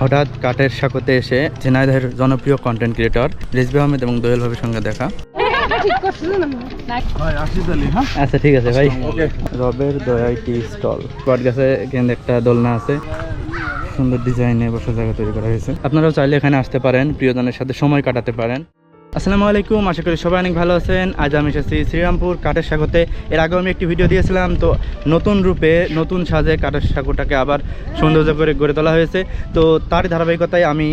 হঠাৎ কাঠের সাকতে এসে ঝিনাইদহের জনপ্রিয় কন্টেন্ট ক্রিয়েটর রিজবি আহমেদ এবং দোয়েল ভাবির সঙ্গে দেখা। আচ্ছা ঠিক আছে ভাই। রবের দয়াই টি স্টল? বট গাছে কিন্তু একটা দোলনা আছে। সুন্দর ডিজাইনে বসার জায়গা তৈরি করা হয়েছে। আপনারাও চাইলে এখানে আসতে পারেন প্রিয়জনের সাথে সময় কাটাতে পারেন। আসসালামু আলাইকুম, আশা করি সবাই অনেক ভালো আছেন। আজ আমি এসেছি শ্রীরামপুর কাঠের সাগরতে। এর আগেও আমি একটি ভিডিও দিয়েছিলাম, তো নতুন রূপে, নতুন সাজে কাঠের সাগরটাকে আবার সৌন্দর্য করে গড়ে তোলা হয়েছে। তো তার ধারাবাহিকতায় আমি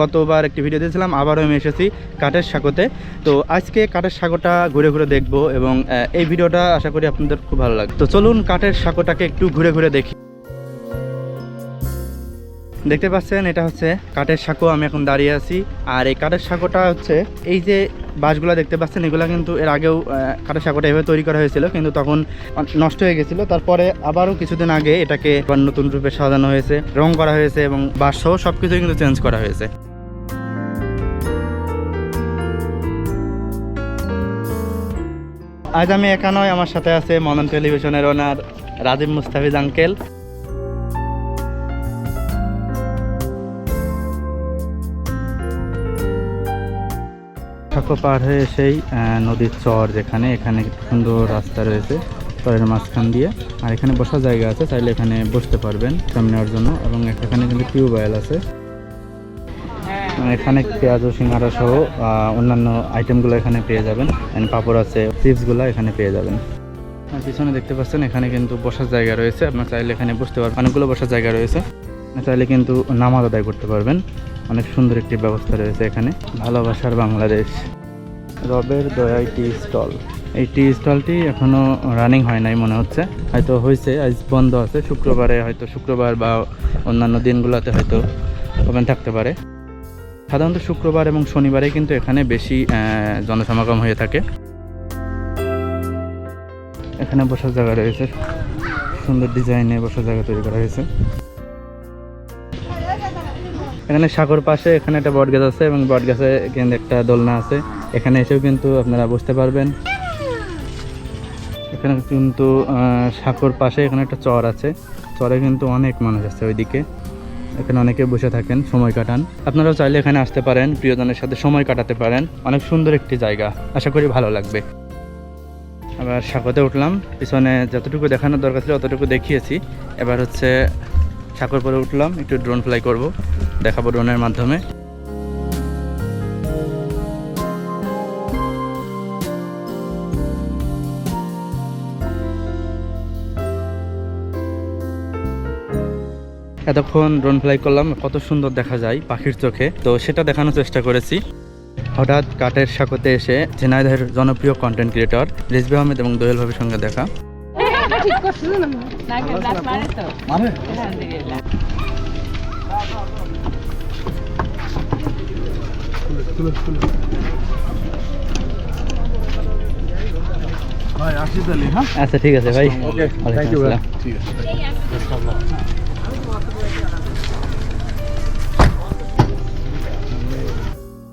গতবার একটি ভিডিও দিয়েছিলাম, আবারও আমি এসেছি কাঠের সাগরতে। তো আজকে কাঠের সাগরটা ঘুরে ঘুরে দেখব এবং এই ভিডিওটা আশা করি আপনাদের খুব ভালো লাগবে। তো চলুন কাঠের সাগরটাকে একটু ঘুরে ঘুরে দেখি। দেখতে পাচ্ছেন, এটা হচ্ছে কাঠের সাঁকো, আমি এখন দাঁড়িয়ে আছি। আর এই কাঠের সাঁকোটা হচ্ছে, এই যে বাঁশগুলো দেখতে পাচ্ছেন, এগুলো কিন্তু এর আগেও কাঠের সাঁকোটা এভাবে তৈরি করা হয়েছিল, কিন্তু তখন নষ্ট হয়ে গেছিল। তারপরে আবারও কিছুদিন আগে এটাকে নতুন রূপে সাজানো হয়েছে, রং করা হয়েছে এবং বাঁশ সহ সব কিছুই কিন্তু চেঞ্জ করা হয়েছে। আজ আমি একা নয়, আমার সাথে আছে মদন টেলিভিশনের ওনার রাজীব মুস্তাফিজ আঙ্কেল সাঁকো পার হয়ে সেই নদীর চর যেখানে, এখানে সুন্দর রাস্তা রয়েছে, চরের মাঝখান দিয়ে। আর এখানে বসার জায়গা আছে, চাইলে এখানে বসতে পারবেন সামনে নেওয়ার জন্য। এবং এখানে কিন্তু টিউবওয়েল আছে। এখানে পেঁয়াজ ও সিঙ্গারা সহ অন্যান্য আইটেমগুলো এখানে পেয়ে যাবেন। এন্ড পাপড় আছে চিপসগুলো এখানে পেয়ে যাবেন। আর পিছনে দেখতে পাচ্ছেন, এখানে কিন্তু বসার জায়গা রয়েছে। আপনার চাইলে এখানে বসতে পারবেন। অনেকগুলো বসার জায়গা রয়েছে। চাইলে কিন্তু নামাজ আদায় করতে পারবেন। অনেক সুন্দর একটি ব্যবস্থা রয়েছে এখানে। ভালোবাসার বাংলাদেশ। রবের দয়াই টি স্টল। এই টি স্টলটি এখনও রানিং হয় নাই মনে হচ্ছে। হয়তো হয়েছে আজ বন্ধ আছে। শুক্রবারে হয়তো শুক্রবার বা অন্যান্য দিনগুলোতে হয়তো ওপেন থাকতে পারে। সাধারণত শুক্রবার এবং শনিবারে কিন্তু এখানে বেশি জনসমাগম হয়ে থাকে। এখানে বসার জায়গা রয়েছে। সুন্দর ডিজাইনে বসার জায়গা তৈরি করা হয়েছে। এখানে সাগর পাশে এখানে একটা বট গাছ আছে এবং বট গাছে কিন্তু একটা দোলনা আছে। এখানে এসেও কিন্তু আপনারা বুঝতে পারবেন। এখানে কিন্তু সাগর পাশে এখানে একটা চর আছে। চরে কিন্তু অনেক মানুষ আছে ওইদিকে। এখানে অনেকে বসে থাকেন, সময় কাটান। আপনারাও চাইলে এখানে আসতে পারেন, প্রিয়জনের সাথে সময় কাটাতে পারেন। অনেক সুন্দর একটি জায়গা। আশা করি ভালো লাগবে। আবার সাঁকোতে উঠলাম। পিছনে যতটুকু দেখানোর দরকার ছিল, অতটুকু দেখিয়েছি। এবার হচ্ছে সাঁকোর পরে উঠলাম। একটু ড্রোন ফ্লাই করব। দেখাবো ড্রোনের মাধ্যমে। এতক্ষণ ড্রোন ফ্লাই করলাম কত সুন্দর দেখা যায় পাখির চোখে। তো সেটা দেখানোর চেষ্টা করেছি। হঠাৎ কাঠের সাঁকোতে এসে ঝিনাইদহের জনপ্রিয় কন্টেন্ট ক্রিয়েটর রিজবি আহমেদ এবং দোয়েল ভাবির সঙ্গে দেখা। ঠিক আলহামদুলিল্লাহ আচ্ছা ঠিক আছে ভাই।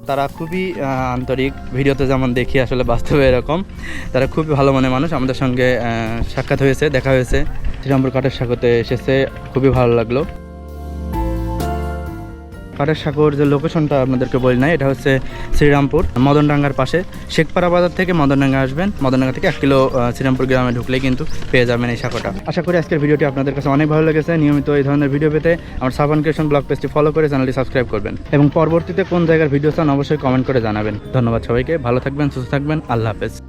তারা খুবই আহ, আন্তরিক। ভিডিওতে যেমন দেখি আসলে বাস্তবে এরকম। তারা খুবই ভালো মনে মানুষ। আমাদের সঙ্গে আহ, সাক্ষাৎ হয়েছে দেখা হয়েছে। শ্রীরামপুর কাঠের সাগরতে এসেছে। খুবই ভালো লাগল। কাঠের সাগর যে লোকেশনটা আপনাদেরকে বলি নাই, এটা হচ্ছে শ্রীরামপুর, মদনডাঙ্গার পাশে। শেখপাড়া বাজার থেকে মদনডাঙ্গা আসবেন, মদনডাঙ্গা থেকে এক কিলো শ্রীরামপুর গ্রামে ঢুকলেই কিন্তু পেয়ে যাবেন এই সাগরটা আশা করি আজকের ভিডিওটি আপনাদের কাছে অনেক ভালো লেগেছে। নিয়মিত এই ধরনের ভিডিও পেতে আমার সাবান ক্রিয়েশন ব্লগ পেজটি ফলো করে চ্যানেলটি সাবস্ক্রাইব করবেন। এবং পরবর্তীতে কোন জায়গার ভিডিও চান অবশ্যই কমেন্ট করে জানাবেন। ধন্যবাদ সবাইকে, ভালো থাকবেন, সুস্থ থাকবেন, আল্লাহ হাফেজ।